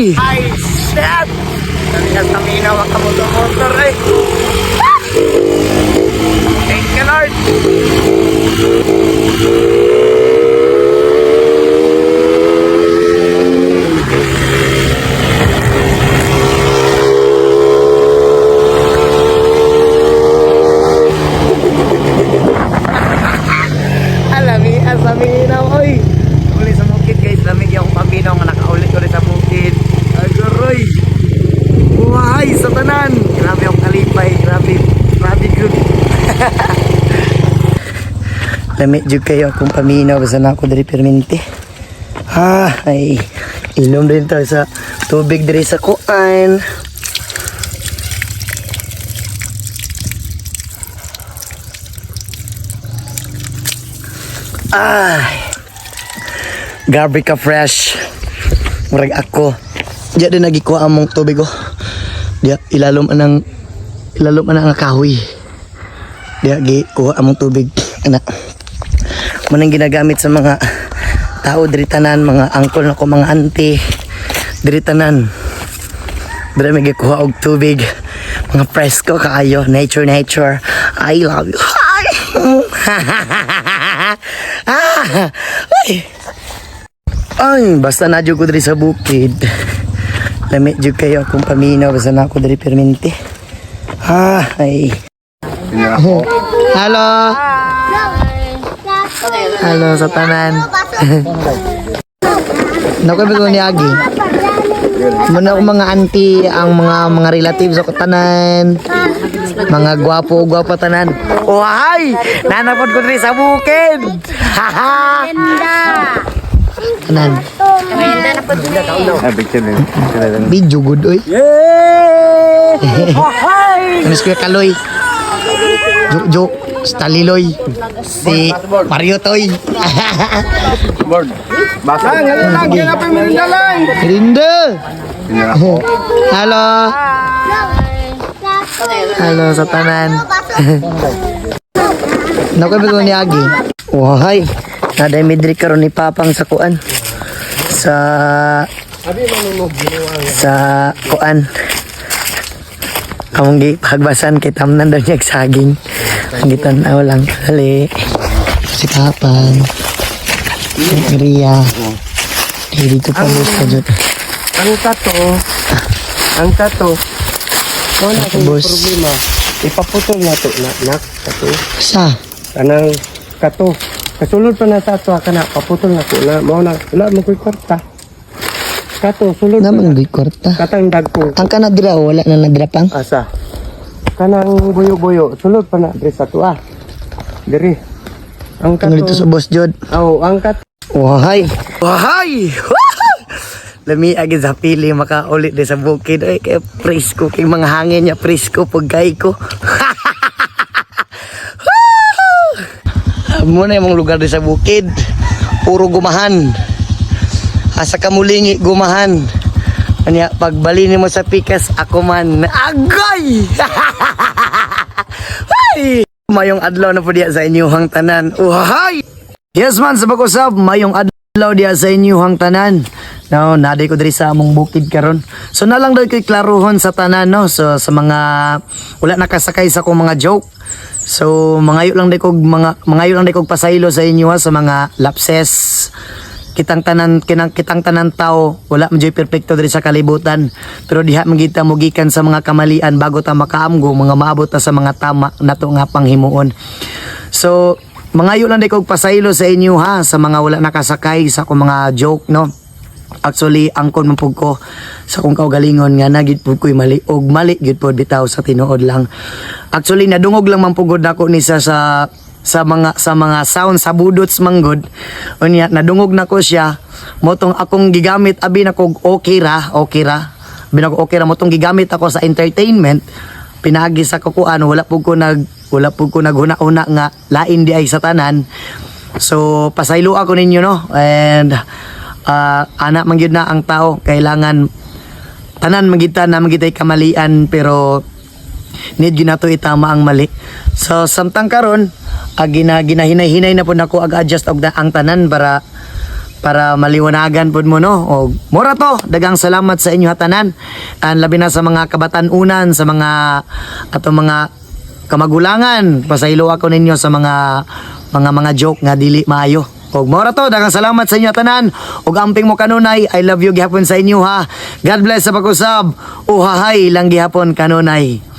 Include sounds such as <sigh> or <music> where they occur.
Ay, shit! Talaga sa minaw ang kamotor-motor eh. Thank you, Lord. Alami, asaminaw, oy. Uli sa bukid guys, lamig yung pabinaw nga nakaulit ulit sa bukid. Aguroy. Buhay sa tanan. Grabe yung kalipay, grabe, grabe good. <laughs> Lamig jud kayo akong paminaw basta na ako diri permente. Ah, ay inom din tayo sa tubig diri sa kuan. Ay. Gabi ka fresh. Murag ako. Diya din nagikuha among tubig ko. Diya ilalom anang ilalom anang kahoy. Diya gi kuha among tubig. Ana. Manang ginagamit sa mga tao diri tanan, mga angkol na ko, mga auntie. Diri tanan. Diri may gikuha og tubig. Mga presko kaayo, nature nature. I love you. <laughs> Ah, ay. Ay, basta na ko diri sa bukid. Lami jud kayo akong paminaw basta na ako diri permente. Ah, ay. Hello. Hello sa tanan. <laughs> Nakoy ko ni Agi. Muna ako mga auntie, ang mga mga relatives sa tanan. Mga gwapo, gwapo tanan. Oh, hi! Nanapod ko diri sa bukid. <laughs> Haha. Tanan. Video good oy. Yay! Miss ko kaloy. Jo jo Staliloy. Si Mario Toy. Basa. Ah, ngayon lang, kinapin mo rin lang. Rinda. Halo. Halo sa tanan. <laughs> Nakoy bigo ni Agi. Wahay. Naday midri karon ni Papang sa kuan. Sa sa kuan. Among gi pagbasan kay tamnan daw niya saging. Ang gitanaw lang kali. Si Papang. Ria. Hindi dito pa gusto dyan. Ang tato, ang tato, na kung Boss. problema, ipaputol na to, na, nak, tato, Sa? kanang kato. Kasulod pa na sa ato, kana, paputol na to, na, mao na, wala mo ko'y kwarta. Kato, sulod pa Naman na. gay kwarta. Katang dagko. Ang kanadira wala na nadira pang. Asa? Kanang buyo-buyo, sulod pa na, diri sa ah. Diri. Ang Ang dito sa kato, boss Jod. oh, ang kato, Wahay. Wahay. <laughs> Lami agi sa pili makaulit di sa bukid ay kay presko kay mga hangin niya presko pagkay ko. <laughs> Muna yung mga lugar di sa bukid. Puro gumahan. Asa ka mulingi gumahan. Anya pagbali mo sa pikas ako man agay. <laughs> Ay! Mayong adlaw na po diya sa inyong tanan. Uhay! Yes man, sa pag-usap, mayong adlaw diya sa inyong tanan. No, naday ko diri sa among bukid karon. So na lang daw ko'y klaruhon sa tanan no. So sa mga wala nakasakay sa kong mga joke. So mangayo lang day kog mga mangayo lang day pasaylo sa inyo ha, sa mga lapses. Kitang tanan kinang kitang tanan tao wala man joy perpekto diri sa kalibutan. Pero diha magita mo gikan sa mga kamalian bago ta makaamgo mga maabot ta sa mga tama nato nga panghimuon. So mangayo lang day kog pasaylo sa inyo ha sa mga wala nakasakay sa akong mga joke no. Actually, angkon man pug ko sa kung kaugalingon nga nagid pud ko'y mali og mali gid pud bitaw sa tinuod lang. Actually, nadungog lang man pugod ako ni sa sa sa mga sa mga sound sa budots manggod. Unya nadungog na ko siya motong akong gigamit abi na kog okay ra, okay ra. Binag okay ra motong gigamit ako sa entertainment. Pinagi sa kukuan wala pug ko nag wala pug ko naghuna-una nga lain di ay sa tanan. So pasaylo ako ninyo no and ah, anak man gyud na ang tao. Kailangan tanan magita na magitay kamalian pero need gyud nato itama ang mali. So samtang karon ag gina ginahinay-hinay na po nako ag adjust og ang tanan para para maliwanagan pud mo no? Og mora to. Dagang salamat sa inyo hatanan and labi na sa mga kabatan-unan sa mga ato mga kamagulangan. Pasaylo ako ninyo sa mga mga mga joke nga dili maayo og mora to dagang salamat sa inyo tanan. Og amping mo kanunay I love you gihapon sa inyo ha. God bless sa pag-usab. Uhahay lang gihapon kanunay